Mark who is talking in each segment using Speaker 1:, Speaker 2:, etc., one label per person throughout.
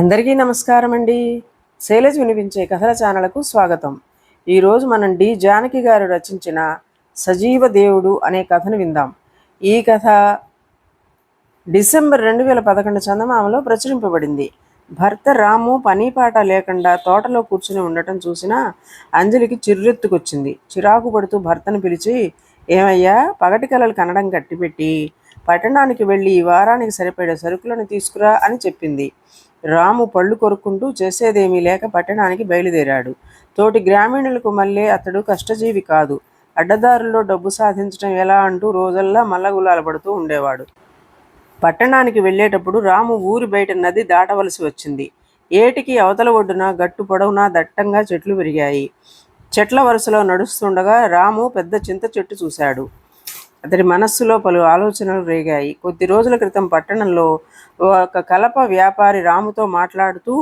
Speaker 1: అందరికీ నమస్కారం అండి. శైలజ్ వినిపించే కథల ఛానల్కు స్వాగతం. ఈరోజు మనం డి జానకి గారు రచించిన సజీవ దేవుడు అనే కథను విందాం. ఈ కథ డిసెంబర్ రెండు వేల పదకొండు చందమామలో ప్రచురింపబడింది. భర్త రాము పనీపాట లేకుండా తోటలో కూర్చుని ఉండటం చూసిన అంజలికి చిర్రెత్తుకొచ్చింది. చిరాకు పడుతూ భర్తను పిలిచి ఏమయ్యా పగటి కలలు కనడం కట్టిపెట్టి పట్టణానికి వెళ్ళి ఈ వారానికి సరిపడే సరుకులను తీసుకురా అని చెప్పింది. రాము పళ్ళు కొరుక్కుంటూ చేసేదేమీ లేక పట్టణానికి బయలుదేరాడు. తోటి గ్రామీణులకు మళ్ళీ అతడు కష్టజీవి కాదు. అడ్డదారుల్లో డబ్బు సాధించడం ఎలా అంటూ రోజల్లా మల్లగులాలు పడుతూ ఉండేవాడు. పట్టణానికి వెళ్ళేటప్పుడు రాము ఊరి బయట నది దాటవలసి వచ్చింది. ఏటికి అవతల ఒడ్డున గట్టు పొడవునా దట్టంగా చెట్లు పెరిగాయి చెట్ల వరుసలో నడుస్తుండగా రాము పెద్ద చింత చెట్టు చూశాడు. అతడి మనస్సులో పలు ఆలోచనలు రేగాయి. కొద్ది రోజుల క్రితం పట్టణంలో ఒక కలప వ్యాపారి రాముతో మాట్లాడుతూ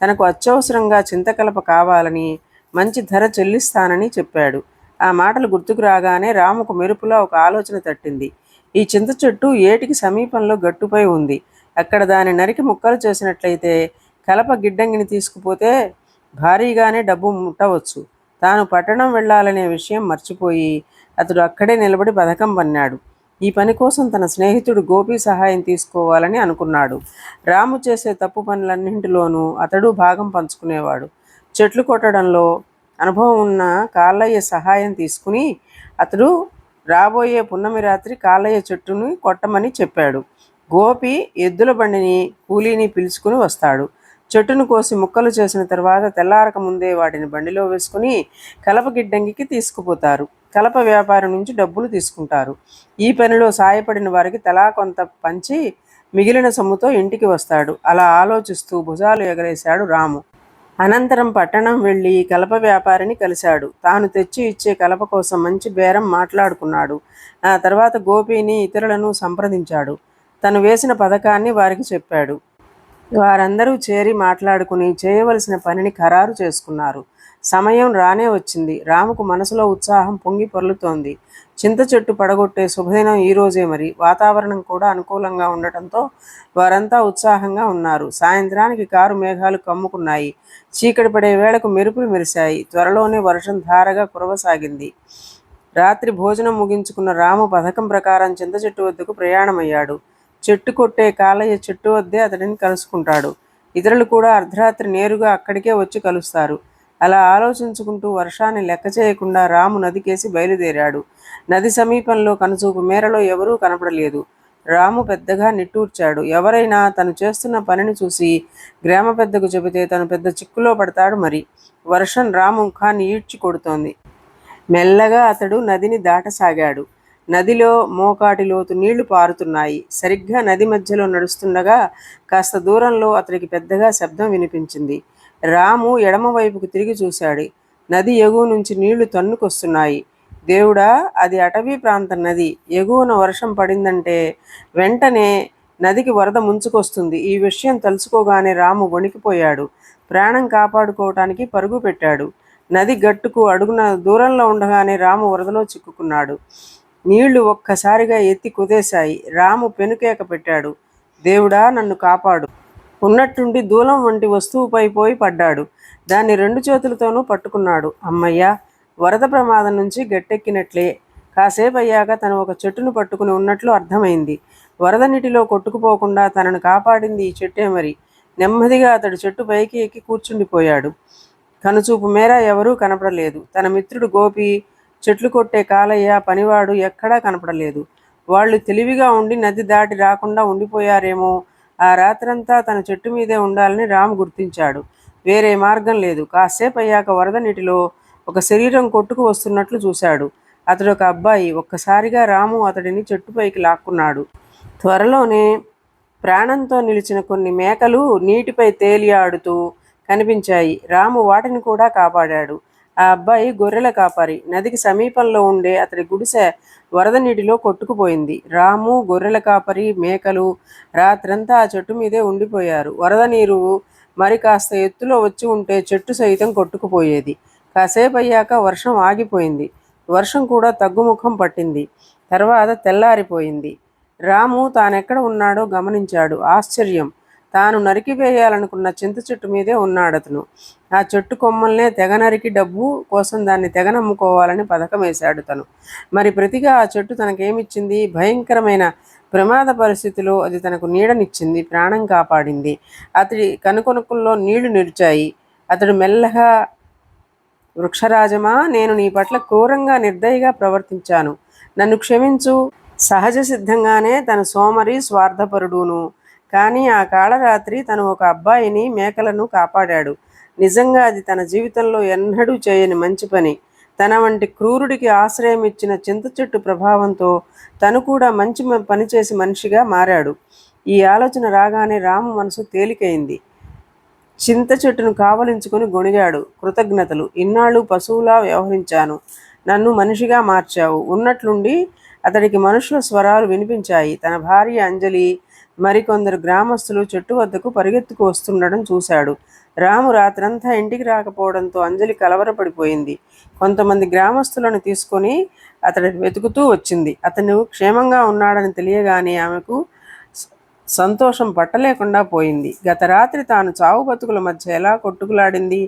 Speaker 1: తనకు అత్యవసరంగా చింతకలప కావాలని మంచి ధర చెల్లిస్తానని చెప్పాడు. ఆ మాటలు గుర్తుకు రాగానే రాముకు మెరుపులా ఒక ఆలోచన తట్టింది. ఈ చింత చెట్టు ఏటికి సమీపంలో గట్టుపై ఉంది. అక్కడ దాని నరికి ముక్కలు చేసినట్లయితే కలప గిడ్డంగిని తీసుకుపోతే భారీగానే డబ్బు ముట్టవచ్చు. తాను పట్టణం వెళ్ళాలనే విషయం మర్చిపోయి అతడు అక్కడే నిలబడి పథకం పన్నాడు. ఈ పని కోసం తన స్నేహితుడు గోపి సహాయం తీసుకోవాలని అనుకున్నాడు. రాము చేసే తప్పు పనులన్నింటిలోనూ అతడు భాగం పంచుకునేవాడు. చెట్లు కొట్టడంలో అనుభవం ఉన్న కాళ్ళయ్య సహాయం తీసుకుని అతడు రాబోయే పున్నమి రాత్రి కాళ్ళయ్య చెట్టుని కొట్టమని చెప్పాడు. గోపి ఎద్దుల బండిని కూలీని పిలుచుకుని వస్తాడు. చెట్టును కోసి ముక్కలు చేసిన తర్వాత తెల్లారక ముందే వాటిని బండిలో వేసుకుని కలప గిడ్డంగికి తీసుకుపోతారు. కలప వ్యాపారం నుంచి డబ్బులు తీసుకుంటారు. ఈ పనిలో సాయపడిన వారికి తలా కొంత పంచి మిగిలిన సొమ్ముతో ఇంటికి వస్తాడు. అలా ఆలోచిస్తూ భుజాలు ఎగరేశాడు రాము. అనంతరం పట్టణం వెళ్ళి కలప వ్యాపారిని కలిశాడు. తాను తెచ్చి ఇచ్చే కలప కోసం మంచి బేరం మాట్లాడుకున్నాడు. ఆ తర్వాత గోపిని ఇతరులను సంప్రదించాడు. తను వేసిన పథకాన్ని వారికి చెప్పాడు. వారందరూ చేరి మాట్లాడుకుని చేయవలసిన పనిని ఖరారు చేసుకున్నారు. సమయం రానే వచ్చింది. రాముకు మనసులో ఉత్సాహం పొంగి పొర్లుతోంది. చింత చెట్టు పడగొట్టే శుభదినం ఈ రోజే మరి. వాతావరణం కూడా అనుకూలంగా ఉండటంతో వారంతా ఉత్సాహంగా ఉన్నారు. సాయంత్రానికి కారు మేఘాలు కమ్ముకున్నాయి. చీకటి పడే వేళకు మెరుపులు మెరిశాయి. త్వరలోనే వర్షం ధారగా కురవసాగింది. రాత్రి భోజనం ముగించుకున్న రాము పథకం ప్రకారం చింత చెట్టు వద్దకు ప్రయాణమయ్యాడు. చెట్టు కొట్టే కాలయ్య చెట్టు వద్దే అతడిని కలుసుకుంటాడు. ఇతరులు కూడా అర్ధరాత్రి నేరుగా అక్కడికే వచ్చి కలుస్తారు. అలా ఆలోచించుకుంటూ వర్షాన్ని లెక్క చేయకుండా రాము నదికేసి బయలుదేరాడు. నది సమీపంలో కనుచూపు మేరలో ఎవరూ కనపడలేదు. రాము పెద్దగా నిట్టూర్చాడు. ఎవరైనా తను చేస్తున్న పనిని చూసి గ్రామ పెద్దకు చెబితే తను పెద్ద చిక్కులో పడతాడు మరి. వర్షం రాము ముఖాన్ని ఈడ్చి కొడుతోంది. మెల్లగా అతడు నదిని దాటసాగాడు. నదిలో మోకాటి లోతు నీళ్ళు పారుతున్నాయి. సరిగ్గా నది మధ్యలో నడుస్తుండగా కాస్త దూరంలో అతడికి పెద్దగా శబ్దం వినిపించింది. రాము ఎడమ వైపుకు తిరిగి చూశాడు. నది ఎగువ నుంచి నీళ్ళు తన్నుకొస్తున్నాయి. దేవుడా అది అటవీ ప్రాంత నది. ఎగువన వర్షం పడిందంటే వెంటనే నదికి వరద ముంచుకొస్తుంది. ఈ విషయం తలుసుకోగానే రాము వణికిపోయాడు. ప్రాణం కాపాడుకోవటానికి పరుగు పెట్టాడు. నది గట్టుకు అడుగున దూరంలో ఉండగానే రాము వరదలో చిక్కుకున్నాడు. నీళ్ళు ఒక్కసారిగా ఎత్తి కుదేశాయి. రాము పెనుకేక పెట్టాడు. దేవుడా నన్ను కాపాడు. ఉన్నట్టుండి దూలం వంటి వస్తువుపై పోయి పడ్డాడు. దాన్ని రెండు చేతులతోనూ పట్టుకున్నాడు. అమ్మయ్య వరద ప్రమాదం నుంచి గట్టెక్కినట్లే. కాసేపు అయ్యాక తను ఒక చెట్టును పట్టుకుని ఉన్నట్లు అర్థమైంది. వరద నీటిలో కొట్టుకుపోకుండా తనను కాపాడింది ఈ చెట్టే మరి. నెమ్మదిగా అతడు చెట్టు పైకి ఎక్కి కూర్చుండిపోయాడు. కనుచూపు మేర ఎవరూ కనపడలేదు. తన మిత్రుడు గోపి చెట్లు కొట్టే కాలయ్య పనివాడు ఎక్కడా కనపడలేదు. వాళ్ళు తెలివిగా ఉండి నది దాటి రాకుండా ఉండిపోయారేమో. ఆ రాత్రంతా తన చెట్టు మీదే ఉండాలని రాము గుర్తించాడు. వేరే మార్గం లేదు. కాసేపు అయ్యాక వరద నీటిలో ఒక శరీరం కొట్టుకు వస్తున్నట్లు చూశాడు. అతడు ఒక అబ్బాయి. ఒక్కసారిగా రాము అతడిని చెట్టుపైకి లాక్కున్నాడు. త్వరలోనే ప్రాణంతో నిలిచిన కొన్ని మేకలు నీటిపై తేలియాడుతూ కనిపించాయి. రాము వాటిని కూడా కాపాడాడు. ఆ అబ్బాయి గొర్రెల కాపరి. నదికి సమీపంలో ఉండే అతడి గుడిసె వరద నీటిలో కొట్టుకుపోయింది. రాము గొర్రెల కాపరి మేకలు రాత్రంతా ఆ చెట్టు మీదే ఉండిపోయారు. వరద నీరు మరి కాస్త ఎత్తులో వచ్చి ఉంటే చెట్టు సైతం కొట్టుకుపోయేది. కాసేపు అయ్యాక వర్షం ఆగిపోయింది. వర్షం కూడా తగ్గుముఖం పట్టింది. తర్వాత తెల్లారిపోయింది. రాము తానెక్కడ ఉన్నాడో గమనించాడు. ఆశ్చర్యం. తాను నరికివేయాలనుకున్న చింత చెట్టు మీదే ఉన్నాడతను ఆ చెట్టు కొమ్మల్నే తెగ నరికి డబ్బు కోసం దాన్ని తెగ నమ్ముకోవాలని పథకం వేశాడు తను. మరి ప్రతిగా ఆ చెట్టు తనకేమిచ్చింది? భయంకరమైన ప్రమాద పరిస్థితిలో అది తనకు నీడనిచ్చింది ప్రాణం కాపాడింది. అతడి కనుకొనుకుల్లో నీళ్ళు నిలిచాయి. అతడు మెల్లగా వృక్షరాజమా నేను నీ పట్ల క్రూరంగా నిర్దయగా ప్రవర్తించాను. నన్ను క్షమించు. సహజ సిద్ధంగానే తన సోమరి స్వార్థపరుడును. కానీ ఆ కాళరాత్రి తను ఒక అబ్బాయిని మేకలను కాపాడాడు. నిజంగా అది తన జీవితంలో ఎన్నడూ చేయని మంచి పని. తన వంటి క్రూరుడికి ఆశ్రయం ఇచ్చిన చింత చెట్టు ప్రభావంతో తను కూడా మంచి పనిచేసి మనిషిగా మారాడు. ఈ ఆలోచన రాగానే రాము మనసు తేలికైంది. చింత చెట్టును కావలించుకుని గొణిగాడు. కృతజ్ఞతలు. ఇన్నాళ్ళు పశువులా వ్యవహరించాను. నన్ను మనిషిగా మార్చావు. ఉన్నట్లుండి అతడికి మనుషుల స్వరాలు వినిపించాయి. తన భార్య అంజలి మరికొందరు గ్రామస్తులు చెట్టు వద్దకు పరిగెత్తుకు వస్తుండడం చూశాడు. రాము రాత్రంతా ఇంటికి రాకపోవడంతో అంజలి కలవరపడిపోయింది. కొంతమంది గ్రామస్తులను తీసుకొని అతడి వెతుకుతూ వచ్చింది. అతను క్షేమంగా ఉన్నాడని తెలియగానే ఆమెకు సంతోషం పట్టలేకుండా పోయింది. గత రాత్రి తాను చావు బతుకుల మధ్య ఎలా కొట్టుకులాడింది?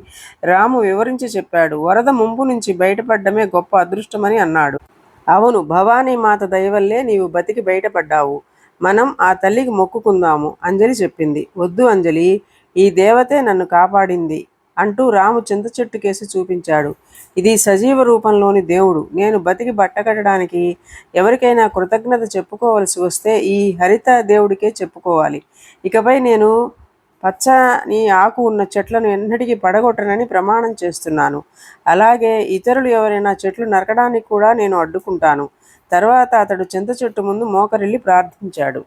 Speaker 1: రాము వివరించి చెప్పాడు. వరద ముంపు నుంచి బయటపడ్డమే గొప్ప అదృష్టమని అన్నాడు. అవును భవానీ మాత దయవల్లే నీవు బతికి బయటపడ్డావు. మనం ఆ తల్లికి మొక్కుకుందాము అంజలి చెప్పింది. వద్దు అంజలి ఈ దేవతే నన్ను కాపాడింది అంటూ రాము చింత చెట్టు కేసి చూపించాడు. ఇది సజీవ రూపంలోని దేవుడు. నేను బతికి బట్టకట్టడానికి ఎవరికైనా కృతజ్ఞత చెప్పుకోవలసి వస్తే ఈ హరిత దేవుడికే చెప్పుకోవాలి. ఇకపై నేను పచ్చని ఆకు ఉన్న చెట్లను ఎన్నటికీ పడగొట్టనని ప్రమాణం చేస్తున్నాను. అలాగే ఇతరులు ఎవరైనా చెట్లు నరకడానికి కూడా నేను అడ్డుకుంటాను. తర్వాత అతడు చింత చెట్టు ముందు మోకరిల్లి ప్రార్థించాడు.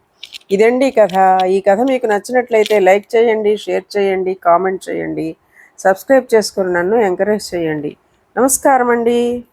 Speaker 1: ఇదండి కథ. ఈ కథ మీకు నచ్చినట్లయితే లైక్ చేయండి షేర్ చేయండి కామెంట్ చేయండి. సబ్స్క్రైబ్ చేసుకుని నన్ను ఎంకరేజ్ చేయండి. నమస్కారం అండి